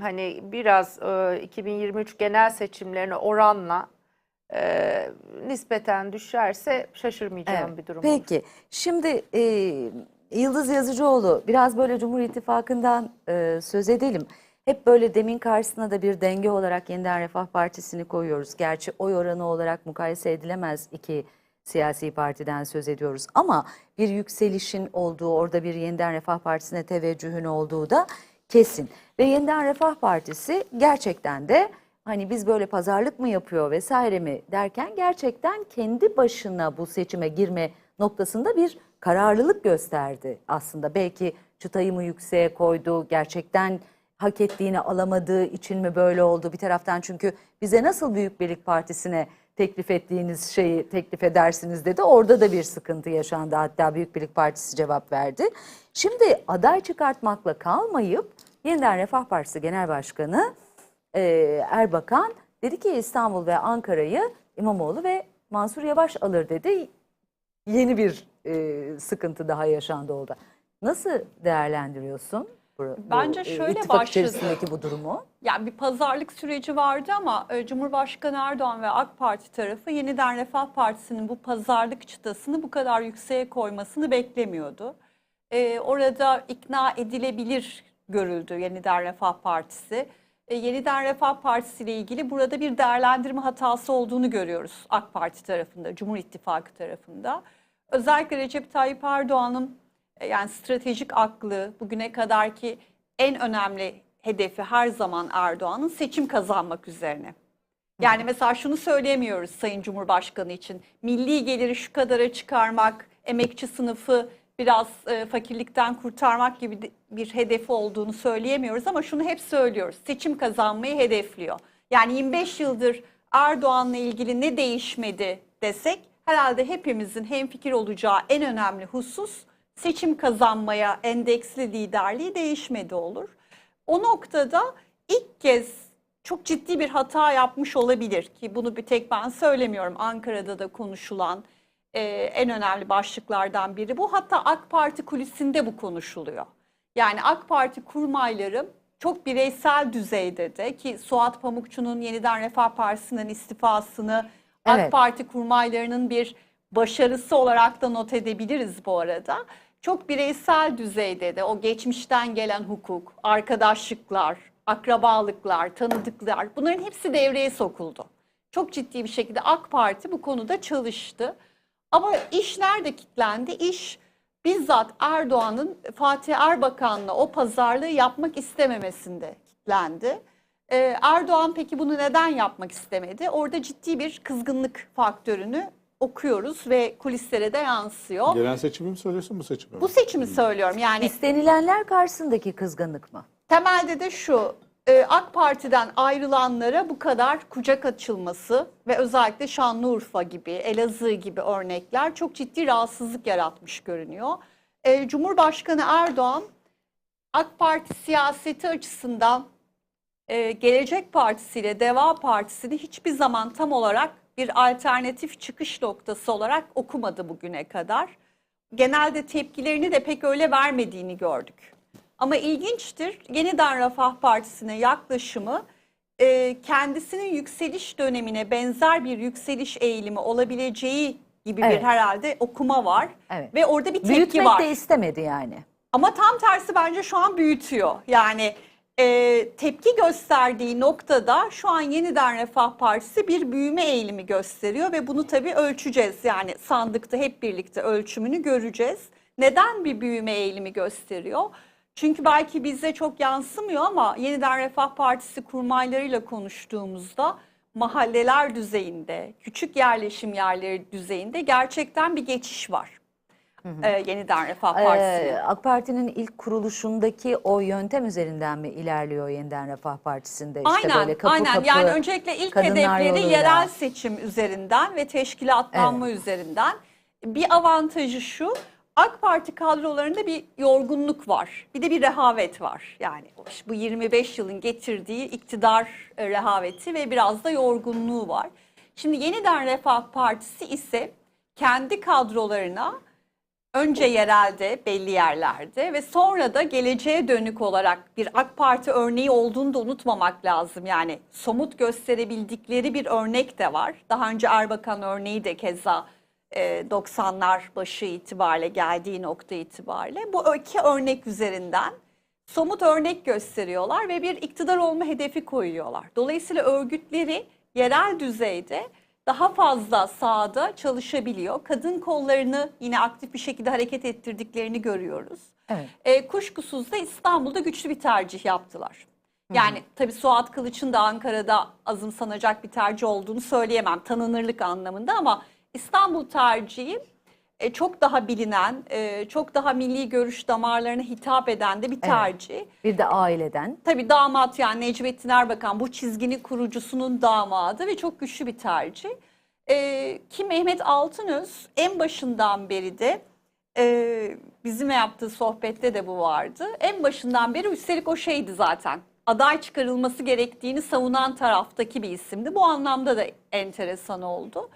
hani biraz e, 2023 genel seçimlerine oranla e, nispeten düşerse şaşırmayacağım Evet. bir durum olur. Peki şimdi e, Yıldız Yazıcıoğlu biraz böyle Cumhur İttifakı'ndan e, söz edelim. Hep böyle demin karşısına da bir denge olarak Yeniden Refah Partisi'ni koyuyoruz. Gerçi oy oranı olarak mukayese edilemez iki siyasi partiden söz ediyoruz. Ama bir yükselişin olduğu, orada bir Yeniden Refah Partisi'ne teveccühün olduğu da kesin. Ve Yeniden Refah Partisi gerçekten de hani biz böyle pazarlık mı yapıyor vesaire mi derken gerçekten kendi başına bu seçime girme noktasında bir kararlılık gösterdi aslında. Belki çıtayı mı yükseğe koydu, gerçekten hak ettiğini alamadığı için mi böyle oldu bir taraftan çünkü bize nasıl Büyük Birlik Partisi'ne teklif ettiğiniz şeyi teklif edersiniz dedi. Orada da bir sıkıntı yaşandı hatta Büyük Birlik Partisi cevap verdi. Şimdi aday çıkartmakla kalmayıp Yeniden Refah Partisi Genel Başkanı e, Erbakan dedi ki İstanbul ve Ankara'yı İmamoğlu ve Mansur Yavaş alır dedi. Yeni bir e, sıkıntı daha yaşandı orada. Nasıl değerlendiriyorsun bu, bu, Bence e, şöyle ittifak başladı. içerisindeki bu durumu? Yani bir pazarlık süreci vardı ama e, Cumhurbaşkanı Erdoğan ve AK Parti tarafı Yeniden Refah Partisi'nin bu pazarlık çıtasını bu kadar yükseğe koymasını beklemiyordu. E, orada ikna edilebilir görüldü Yeniden Refah Partisi. E, Yeniden Refah Partisi ile ilgili burada bir değerlendirme hatası olduğunu görüyoruz AK Parti tarafında, Cumhur İttifakı tarafında. Özellikle Recep Tayyip Erdoğan'ın yani stratejik aklı bugüne kadarki en önemli hedefi her zaman Erdoğan'ın seçim kazanmak üzerine. Yani mesela şunu söyleyemiyoruz Sayın Cumhurbaşkanı için. Milli geliri şu kadara çıkarmak, emekçi sınıfı biraz e, fakirlikten kurtarmak gibi bir hedefi olduğunu söyleyemiyoruz ama şunu hep söylüyoruz. Seçim kazanmayı hedefliyor. Yani 25 yıldır Erdoğan'la ilgili ne değişmedi desek herhalde hepimizin hemfikir olacağı en önemli husus seçim kazanmaya endeksli liderliği değişmedi olur. O noktada ilk kez çok ciddi bir hata yapmış olabilir ki bunu bir tek ben söylemiyorum. Ankara'da da konuşulan e, en önemli başlıklardan biri bu. Hatta AK Parti kulisinde bu konuşuluyor. Yani AK Parti kurmayları çok bireysel düzeyde de ki Suat Pamukçu'nun yeniden Refah Partisi'nden istifasını Evet. AK Parti kurmaylarının bir başarısı olarak da not edebiliriz bu arada. Çok bireysel düzeyde de o geçmişten gelen hukuk, arkadaşlıklar, akrabalıklar, tanıdıklar bunların hepsi devreye sokuldu. Çok ciddi bir şekilde AK Parti bu konuda çalıştı. Ama iş nerede kilitlendi? İş bizzat Erdoğan'ın Fatih Erbakan'la o pazarlığı yapmak istememesinde kilitlendi. Ee, Erdoğan peki bunu neden yapmak istemedi? Orada ciddi bir kızgınlık faktörünü okuyoruz ve kulislere de yansıyor. Genel seçimi mi söylüyorsun bu seçimi mi? Bu seçimi söylüyorum yani İstenilenler karşısındaki kızgınlık mı? temelde de şu e, AK Parti'den ayrılanlara bu kadar kucak açılması ve özellikle Şanlıurfa gibi, Elazığ gibi örnekler çok ciddi rahatsızlık yaratmış görünüyor. E, Cumhurbaşkanı Erdoğan AK Parti siyaseti açısından e, Gelecek Partisi ile Deva Partisi'ni hiçbir zaman tam olarak bir alternatif çıkış noktası olarak okumadı bugüne kadar. Genelde tepkilerini de pek öyle vermediğini gördük. Ama ilginçtir yeniden Refah Partisi'ne yaklaşımı e, kendisinin yükseliş dönemine benzer bir yükseliş eğilimi olabileceği gibi Evet. bir herhalde okuma var. Evet. Ve orada bir tepki Büyütmek var. de istemedi yani. Ama tam tersi bence şu an büyütüyor. Yani e, tepki gösterdiği noktada şu an yeniden Refah Partisi bir büyüme eğilimi gösteriyor ve bunu tabii ölçeceğiz. Yani sandıkta hep birlikte ölçümünü göreceğiz. Neden bir büyüme eğilimi gösteriyor? Çünkü belki bize çok yansımıyor ama yeniden Refah Partisi kurmaylarıyla konuştuğumuzda mahalleler düzeyinde, küçük yerleşim yerleri düzeyinde gerçekten bir geçiş var. E, yeniden Refah Partisi'nin. Ee, AK Parti'nin ilk kuruluşundaki o yöntem üzerinden mi ilerliyor yeniden Refah Partisi'nde? İşte aynen, böyle kapı aynen. kapı yani öncelikle ilk hedefleri yerel seçim üzerinden ve teşkilatlanma üzerinden. Bir avantajı şu, AK Parti kadrolarında bir yorgunluk var. Bir de bir rehavet var. Yani bu 25 yılın getirdiği iktidar e, rehaveti ve biraz da yorgunluğu var. Şimdi yeniden Refah Partisi ise kendi kadrolarına Önce yerelde belli yerlerde ve sonra da geleceğe dönük olarak bir AK Parti örneği olduğunu da unutmamak lazım. Yani somut gösterebildikleri bir örnek de var. Daha önce Erbakan örneği de keza e, 90'lar başı itibariyle geldiği nokta itibariyle bu iki örnek üzerinden somut örnek gösteriyorlar ve bir iktidar olma hedefi koyuyorlar. Dolayısıyla örgütleri yerel düzeyde daha fazla sahada çalışabiliyor. Kadın kollarını yine aktif bir şekilde hareket ettirdiklerini görüyoruz. Evet. E, kuşkusuz da İstanbul'da güçlü bir tercih yaptılar. Yani tabii Suat Kılıç'ın da Ankara'da azımsanacak bir tercih olduğunu söyleyemem tanınırlık anlamında ama İstanbul tercihi e, çok daha bilinen, e, çok daha milli görüş damarlarına hitap eden de bir tercih. Bir de aileden. Tabii damat yani Necmettin Erbakan bu çizginin kurucusunun damadı ve çok güçlü bir tercih. Ee, ki Mehmet Altınöz en başından beri de e, bizimle yaptığı sohbette de bu vardı. En başından beri üstelik o şeydi zaten. Aday çıkarılması gerektiğini savunan taraftaki bir isimdi. Bu anlamda da enteresan oldu.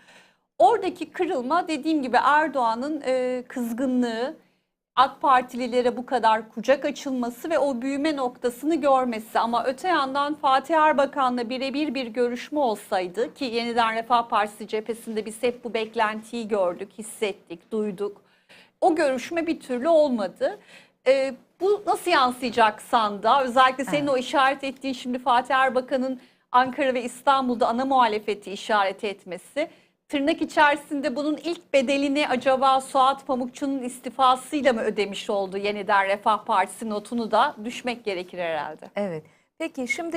Oradaki kırılma dediğim gibi Erdoğan'ın e, kızgınlığı, AK Partililere bu kadar kucak açılması ve o büyüme noktasını görmesi ama öte yandan Fatih Erbakan'la birebir bir görüşme olsaydı ki yeniden Refah Partisi cephesinde biz hep bu beklentiyi gördük, hissettik, duyduk. O görüşme bir türlü olmadı. Ee, bu nasıl yansıyacak sanda? Özellikle senin o işaret ettiğin şimdi Fatih Erbakan'ın Ankara ve İstanbul'da ana muhalefeti işaret etmesi tırnak içerisinde bunun ilk bedelini acaba Suat Pamukçu'nun istifasıyla mı ödemiş oldu yeniden Refah Partisi notunu da düşmek gerekir herhalde. Evet. Peki şimdi